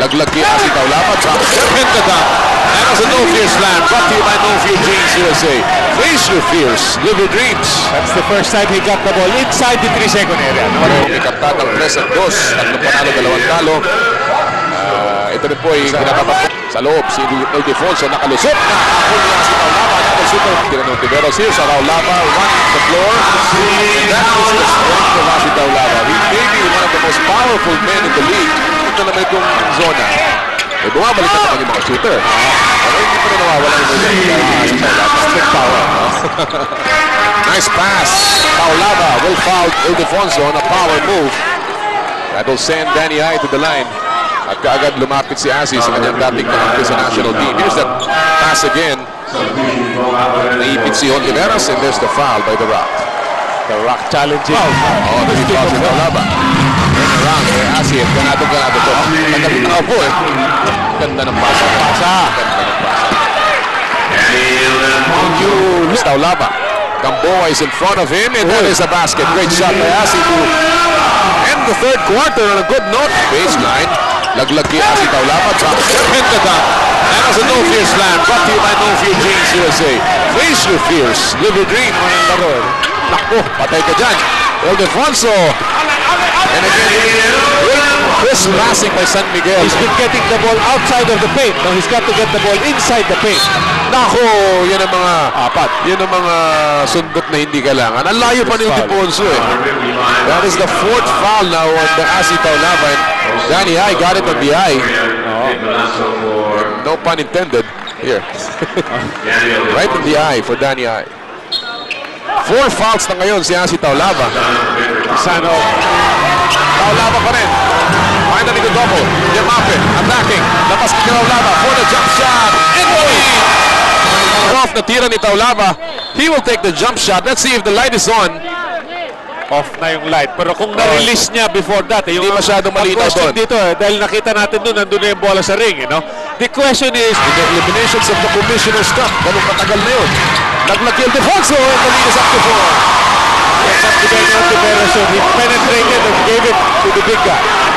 Laglag kay Asi Taulapa. Drop serpent the dunk. And as a No Fear Slam brought to you by No Fear Jeans USA. Face your fears. Live your dreams. That's the first time he got the ball inside the 3-second area. May kaptatang 3 at 2. Tatlong panalo, dalawang talo. Ah, ito rin po ay kinakapat sa loob. Si El Defonso nakalusot. Nakakapon niya si Taulapa. Another super. Tinanong Tiberos here sa Taulapa. One the floor. That is the strength of Asi Taulapa. He may be one of the most powerful men in the league. Ito naman itong zona. Eh, bumabalik na naman yung mga shooter. Pero hindi pa rin nawawala yung mga. Strict power. nice pass. Taulapa will foul El Defonso on a power move. That will send Danny Ay to the line. At kaagad lumapit si Asi sa kanyang dating kamangkin sa national team. Here's the pass again. Naipit si Ontiveros and there's the foul by the Rock. The Rock challenging. Oh, there's the foul si Taulaba. Turn around kay Asi at ganado ganado to. Nagkapit na po eh. Ganda ng pasa. Pasa. Ganda ng pasa. Luis Taulaba. Gamboa is in front of him and that is a basket. Great shot by Asi to end the third quarter on a good note. Baseline. Laglag kay Asi Taulaba. Drop serpent the dunk. And as a No Fear Slam brought to you by No Fear Jeans USA. Face your fears. Live your dream. Ang laro. Nakpo. Patay ka dyan. El Defonso. And again, crisp passing by San Miguel. He's been getting the ball outside of the paint. Now he's got to get the ball inside the paint. Nako, yan ang mga apat. Yan ang mga sundot na hindi kailangan. Ang layo pa ni Foul. Eh. That is the fourth foul now on the Asi Taulava. And Danny High got it on the eye. No pun intended. Here. right in the eye for Danny High. Four fouls na ngayon si Asi Taulava. Sano. Taulava pa rin. Finally the double. Yamape attacking. Labas kay Taulava for the jump shot. The lead. Off na tira ni Taulava. He will take the jump shot. Let's see if the light is on. Off na yung light. Pero kung na-release niya before that, eh, yung Hindi masyadong malinaw doon. dito eh, dahil nakita natin doon, nandun na yung bola sa ring, you know? The question is, In the eliminations of the Commissioner's Cup. Ganun katagal na yun. Naglag kay Defonso. And the lead is up to four. it's up to Tiberos, so he penetrated and with the big guy.